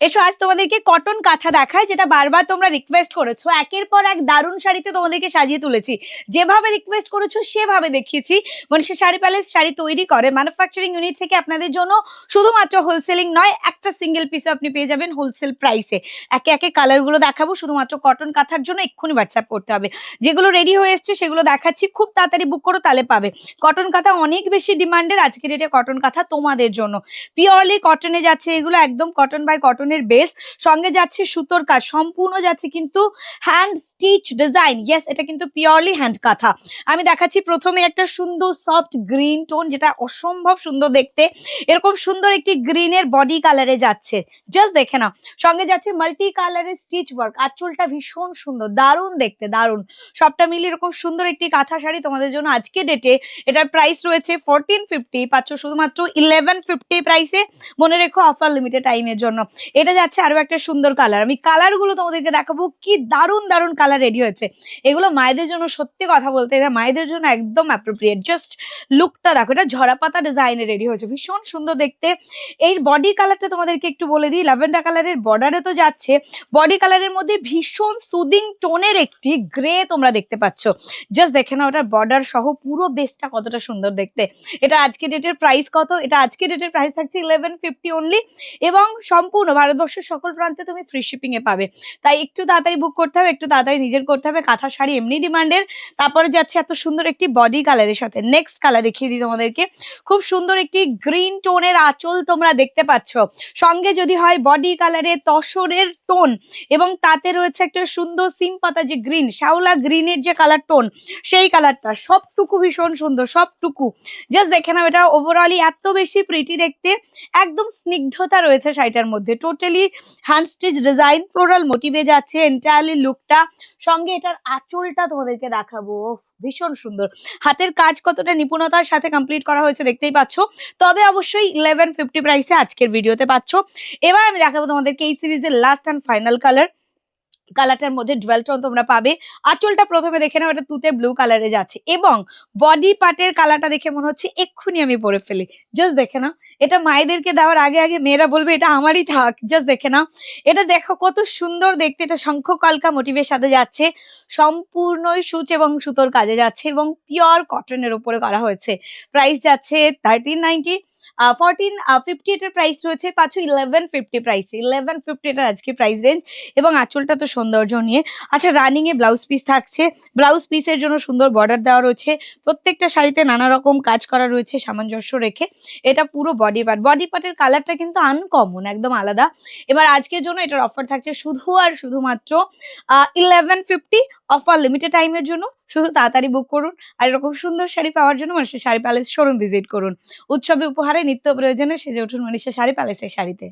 এসো, আজ তোমাদেরকে কটন কাঁথা দেখায়, যেটা বারবার তোমরা রিকোয়েস্ট করেছ। একের পর এক দারুণ শাড়িতে তোমাদেরকে সাজিয়ে তুলেছি। যেভাবে রিকোয়েস্ট করেছ, সেভাবে দেখিয়েছি। মনীষা শাড়ি প্যালেস শাড়ি তৈরি করে ম্যানুফ্যাকচারিং ইউনিট থেকে আপনাদের জন্য শুধুমাত্র হোলসেলিং নয়, একটা সিঙ্গেল পিসে আপনি পেয়ে যাবেন হোলসেল প্রাইসে একে একে কালারগুলো দেখাবো, শুধুমাত্র কটন কাঁথার জন্য এক্ষুনি হোয়াটসঅ্যাপ করতে হবে। যেগুলো রেডি হয়ে এসছে, সেগুলো দেখাচ্ছি, খুব তাড়াতাড়ি বুক করো, তাহলে পাবে। কটন কাঁথা অনেক বেশি ডিমান্ডের আজকের ডেটে কটন কাঁথা তোমাদের জন্য। পিওরলি কটনে যাচ্ছে এগুলো, একদম কটন বাই কটনের বেস সঙ্গে যাচ্ছে সুতোর কাজ, সম্পূর্ণ যাচ্ছে কিন্তু হ্যান্ড স্টিচ ডিজাইন ইয়েস এটা কিন্তু পিওরলি হ্যান্ড কাঁথা। আমি দেখাচ্ছি প্রথমে একটা সুন্দর সফট গ্রিন টোন যেটা অসম্ভব সুন্দর দেখতে। এরকম সুন্দর একটি গ্রিনের বডি কালারে যাচ্ছে। জাস্ট দেখে নাও। সঙ্গে যাচ্ছে মাল্টি কালারের স্টিচ ওয়ার্ক আঁচলটা ভীষণ সুন্দর, দারুণ দেখতে, দারুণ। সবটা মিলিয়ে এরকম সুন্দর একটি কাঁথা শাড়ি তোমাদের জন্য আজকে ডেটে এটার প্রাইস রয়েছে ফোরটিন ফিফটি পাচ্ছ শুধুমাত্র ইলেভেন ফিফটি প্রাইসে মনে রেখো অফার লিমিটেড টাইমের জন্য। এটা যাচ্ছে আরও একটা সুন্দর কালার আমি কালারগুলো তোমাদেরকে দেখাবো, কি দারুণ দারুণ কালার রেডি হয়েছে। এগুলো মায়েদের জন্য সত্যি কথা বলতে, এটা মায়েদের জন্য একদম অ্যাপ্রোপ্রিয়েট জাস্ট লুকটা দেখো, এটা ঝরা পাতা ডিজাইনে রেডি হয়েছে। ভীষণ সুন্দর দেখতে। এই বডি কালারটা তোমাদেরকে একটু বলে দিই ল্যাভেন্ডার কালারের বর্ডারে তো যাচ্ছে। বডি কালারের মধ্যে ভীষণ সুদিং টোনের একটি গ্রে তোমরা দেখতে পাচ্ছ। জাস্ট দেখে নাও, ওটার বর্ডার সহ পুরো বেসটা কতটা সুন্দর দেখতে। এটা আজকে ডেটের প্রাইস কত? এটা আজকে ডেটের প্রাইস থাকছে ইলেভেন ফিফটি অনলি এবং সম্পূর্ণ ভারতবর্ষের সকল প্রান্তে তুমি ফ্রি শিপিং এ পাবে। তাই একটু তাড়াতাড়ি বুক করতে হবে, একটু তাড়াতাড়ি নিজের করতে হবে, কাঁথা শাড়ি এমনি ডিমান্ডের তারপরে যাচ্ছে এত সুন্দর একটি বডি কালারের সাথে। নেক্সট কালার দেখিয়ে দিই তোমাদেরকে। খুব সুন্দর একটি গ্রিন টোনের আঁচল তোমরা দেখতে পাচ্ছ। সঙ্গে যদি হয় বডি কালারের তসরের টোন এবং তাতে রয়েছে একটা সুন্দর সিম পাতা যে গ্রিন শাওলা গ্রিনের যে কালার টোন সেই কালারটা সবটুকু ভীষণ সুন্দর, সবটুকু। জাস্ট দেখে নাও, এটা ওভারঅলি এত বেশি প্রিটি দেখতে। একদম স্নিগ্ধতা রয়েছে শাড়িটার মধ্যে। Totally hand stitch design floral মোটিভে যাচ্ছে এন্টায়ারলি লুকটা সঙ্গে এটার আঁচলটা তোমাদেরকে দেখাবো। ভীষণ সুন্দর। হাতের কাজ কতটা নিপুণতার সাথে কমপ্লিট করা হয়েছে দেখতেই পাচ্ছ। তবে অবশ্যই ইলেভেন ফিফটি প্রাইসে আজকের ভিডিওতে পাচ্ছ। এবার আমি দেখাবো তোমাদেরকে এই সিরিজের লাস্ট অ্যান্ড ফাইনাল কালার কালারটার মধ্যে ডুয়েল টোন তোমরা পাবে। আঁচলটা প্রথমে দেখে নাও, এটা তুতে ব্লু কালারে যাচ্ছে। এবং বডি পার্টের কালারটা দেখে মনে হচ্ছে, এক্ষুনি আমি পরে ফেলি। জাস্ট দেখে নাও, এটা মায়েদেরকে দেওয়ার আগে আগে মেয়েরা বলবে, এটা আমারই থাক। জাস্ট দেখে নাও। এটা দেখো কত সুন্দর দেখতে, এটা শঙ্খ কলকা মোটিভের সাথে যাচ্ছে। সম্পূর্ণই সুচ এবং সুতোর কাজে যাচ্ছে এবং পিওর কটনের উপরে করা হয়েছে। প্রাইস যাচ্ছে থার্টিন নাইনটি ফোরটিন ফিফটি এটার প্রাইস রয়েছে পাচ্ছ eleven fifty price eleven fifty এটার আজকে প্রাইস রেঞ্জ এবং আঁচলটা তো সৌন্দর্য নিয়ে। আচ্ছা রানিং এ ব্লাউজ পিস থাকছে। ব্লাউজ পিসের জন্য সুন্দর বর্ডার দেওয়া রয়েছে। প্রত্যেকটা শাড়িতে নানা রকম কাজ করা রয়েছে সামঞ্জস্য রেখে। এটা পুরো বডি পার্ট বডি পার্টের কালারটা কিন্তু আনকমন একদম আলাদা। এবার আজকের জন্য এটার অফার থাকছে শুধু আর শুধুমাত্র ইলেভেন ফিফটি অফার লিমিটেড টাইমের জন্য। শুধু তাড়াতাড়ি বুক করুন। আর এরকম সুন্দর শাড়ি পাওয়ার জন্য মানুষের শাড়ি প্যালেস শোরুম ভিজিট করুন। উৎসবে উপহারে নিত্য প্রয়োজনে সেজে উঠুন মানুষের শাড়ি প্যালেসের শাড়িতে।